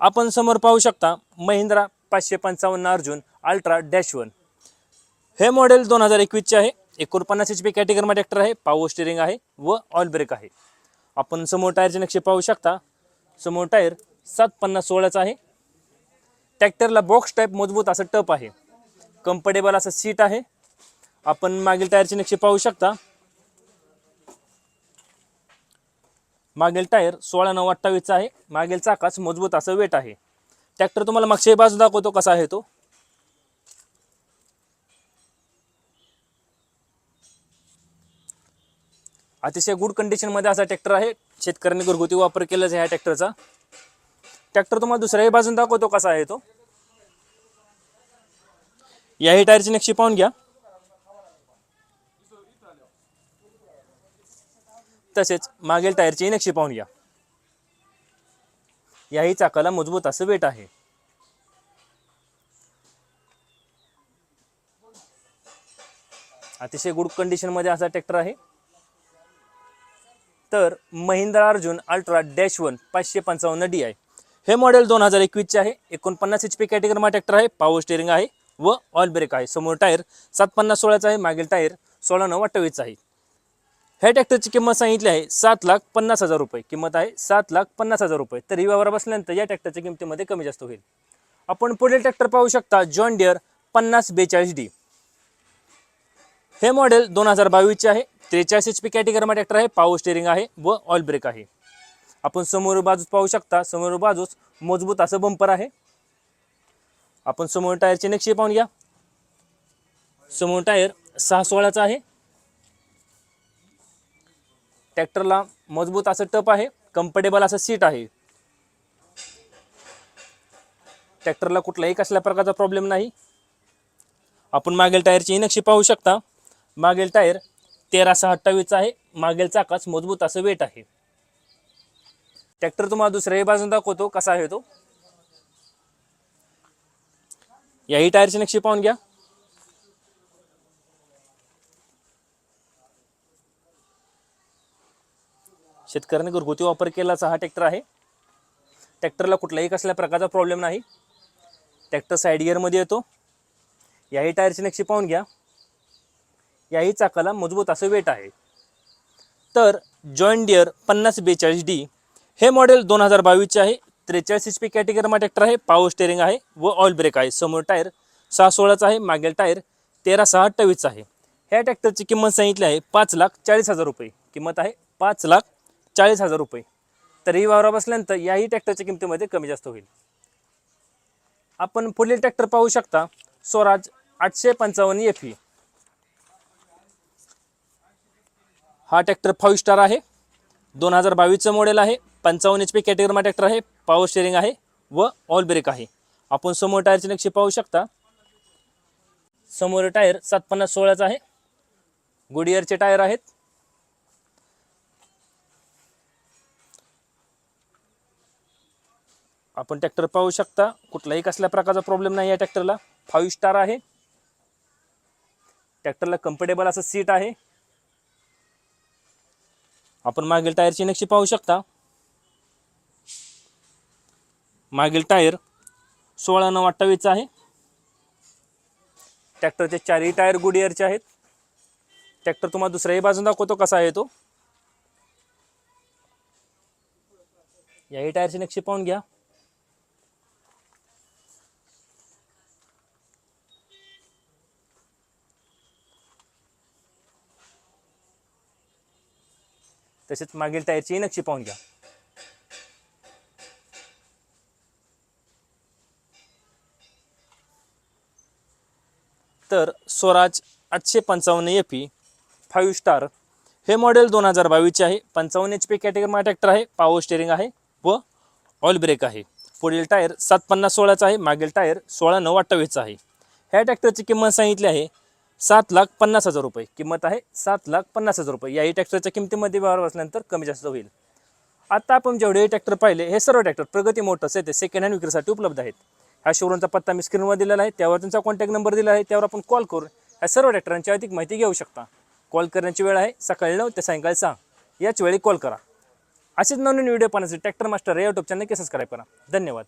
आपण समोर पाहू शकता महिंद्रा पाचशे पंचावन्न अर्जुन अल्ट्रा डॅश वन. हे मॉडेल दोन हजार एकवीसचे आहे. एकोणपन्नास एच पी कॅटेगरीमध्ये ट्रॅक्टर आहे. पावर स्टिअरिंग आहे व ऑल ब्रेक आहे. आपण समोर टायरचे नक्षे पाहू शकता. समोर टायर सात पन्नास सोळाचा आहे. ट्रॅक्टरला बॉक्स टाईप मजबूत असं टप आहे. कम्फर्टेबल असं सीट आहे. आपण मागील टायरचे नक्षे पाहू शकता. मागील टायर सोळा नऊ अठ्ठावीसचा आहे. मागील चाकाच मजबूत असं वेट आहे. ट्रॅक्टर तुम्हाला मागच्याही बाजू दाखवतो कसा आहे तो. अतिशय गुड कंडिशनमध्ये असा ट्रॅक्टर आहे. शेतकऱ्यांनी घरगुती वापर केलाच आहे ह्या ट्रॅक्टरचा. ट्रॅक्टर तुम्हाला दुसऱ्याही बाजून दाखवतो कसा आहे तो. याही टायरची नक्षी पाहून घ्या. तसेच मागील टायरची नक्षी पाहून घ्या. याही चाकाला मजबूत असं वेट आहे. अतिशय गुड कंडिशनमध्ये असा ट्रॅक्टर आहे. तर Mahindra Arjun ultra dash one पाचशे पंचावन्न डी आहे हे मॉडेल दोन हजार एकवीसचे आहे. एकोणपन्नास एच पी कॅटेगरीमा ट्रॅक्टर आहे. पॉवर स्टेअरिंग आहे व ऑल ब्रेक आहे. समोर टायर सात पन्नास सोळाचा आहे. मागील टायर सोळा नऊ अठ्ठावीसचा आहे. ह्या ट्रॅक्टरची किंमत सांगितली आहे सात लाख पन्नास हजार रुपये. किंमत आहे सात लाख पन्नास हजार रुपये. तर ही व्यवहार बसल्यानंतर या ट्रॅक्टरच्या किमतीमध्ये कमी जास्त होईल. आपण पुढील ट्रॅक्टर पाहू शकता जॉन डिअर पन्नास बेचाळीस डी. हे मॉडेल दोन हजार बावीसचे आहे. त्रेचाळीस एच पी कॅटेगरीमा ट्रॅक्टर आहे. पावर स्टेअरिंग आहे व ऑल ब्रेक आहे. आपण समोर बाजूस पाहू शकता. समोर बाजूस मजबूत असं बंपर आहे. आपण समोर टायरचे नक्षी पाहून घ्या. समोर टायर सहा सोळाचा आहे. ट्रॅक्टरला मजबूत असं टप आहे कम्फर्टेबल असं सीट आहे. ट्रॅक्टरला कुठलाही कसल्या प्रकारचा प्रॉब्लेम नाही. आपण मागील टायरची नक्षी पाहू शकता. मागील टायर तेरा सहा अठ्ठावीसचा आहे मागील चाकाच मजबूत असं वेट आहे. ट्रॅक्टर तुम्हाला दुसऱ्याही बाजून दाखवतो कसा आहे तो. याही टायरची नक्षी पाहून घ्या. शेतकऱ्याने घरगुती वापर केलाचा हा ट्रॅक्टर आहे. ट्रॅक्टरला कुठलाही कसल्या प्रकारचा प्रॉब्लेम नाही. ट्रॅक्टर साईड गिअरमध्ये येतो. याही टायरची नक्षी पाहून घ्या. याही चाकाला मजबूत असं वेट आहे. तर जॉईंट डिअर पन्नास बेचाळीस डी हे मॉडेल दोन हजार बावीसचे आहे. त्रेचाळीस एच पी कॅटेगरीमा ट्रॅक्टर आहे. पावर स्टेअरिंग आहे व ऑइल ब्रेक आहे. समोर टायर सहा सोळाचा आहे. मागील टायर तेरा सहा अठ्ठावीसचा आहे. ह्या ट्रॅक्टरची किंमत सांगितली आहे पाच लाख चाळीस हजार रुपये. किंमत आहे पाच लाख चाळीस हजार रुपये. तरीही वावरा बसल्यानंतर याही ट्रॅक्टरच्या किमतीमध्ये कमी जास्त होईल. आपण पुढील ट्रॅक्टर पाहू शकता. स्वराज आठशे पंचावन्न एफ ई हा ट्रॅक्टर फाईव्ह स्टार आहे. दोन हजार बावीसचं मॉडेल आहे. पंचावन्न एच पी कॅटेगरीमा ट्रॅक्टर आहे. पॉवर स्टेअरिंग आहे व ऑल ब्रेक आहे. आपण समोर टायरचे नक्षी पाहू शकता. समोर टायर सात पन्नास सोळाचा आहे. गुडियरचे टायर आहेत. आपण ट्रॅक्टर पाहू शकता कुठलाही कसल्या प्रकारचा प्रॉब्लेम नाही या ट्रॅक्टरला फाईव्ह स्टार आहे. ट्रॅक्टरला कम्फर्टेबल असं सीट आहे. आपण मागील टायरची नक्षी पाहू शकता. मागील टायर सोळा नऊ अठ्ठावीसचा आहे. ट्रॅक्टरचे चारही टायर गुड इयरचे आहेत. ट्रॅक्टर तुम्हाला दुसऱ्याही बाजून दाखवतो कसा आहे तो. याही टायरची नक्षी पाहून घ्या. तसेच मागील टायरची नक्षी पाहून घ्या. तर स्वराज आठशे पंचावन्न एफ पी फाईव्ह स्टार. हे मॉडेल दोन हजार बावीसचे आहे. पंचावन्न एच पी कॅटेगरी ट्रॅक्टर आहे. पॉवर स्टेअरिंग आहे व ऑइल ब्रेक आहे. पुढील टायर सात पन्नास सोळाचा आहे. मागील टायर सोळा नऊ अठ्ठावीसचा आहे. ह्या ट्रॅक्टरची किंमत सांगितली आहे सात लाख पन्नास हजार रुपये. किंमत आहे सात लाख पन्नास हजार रुपये. याही ट्रॅक्टरच्या किमतीमध्ये व्यवहार असल्यानंतर कमी जास्त होईल. आता आपण जेवढे ट्रॅक्टर पाहिले हे सर्व ट्रॅक्टर प्रगती मोटर्स आहेत ते सेकंड हँड विक्रीसाठी उपलब्ध आहेत. ह्या शोरूमचा पत्ता मी स्क्रीनवर दिलेला आहे त्यावर तुमचा कॉन्टॅक्ट नंबर दिला आहे त्यावर आपण कॉल करून ह्या सर्व ट्रॅक्टरांची अधिक माहिती घेऊ शकता. कॉल करण्याची वेळ आहे सकाळी नऊ ते सायंकाळी सहा. याच वेळी कॉल करा. असेच नवीन व्हिडिओ पाहण्यासाठी ट्रॅक्टर मास्टर या यूट्यूब चॅनल सबस्क्राईब करा. धन्यवाद.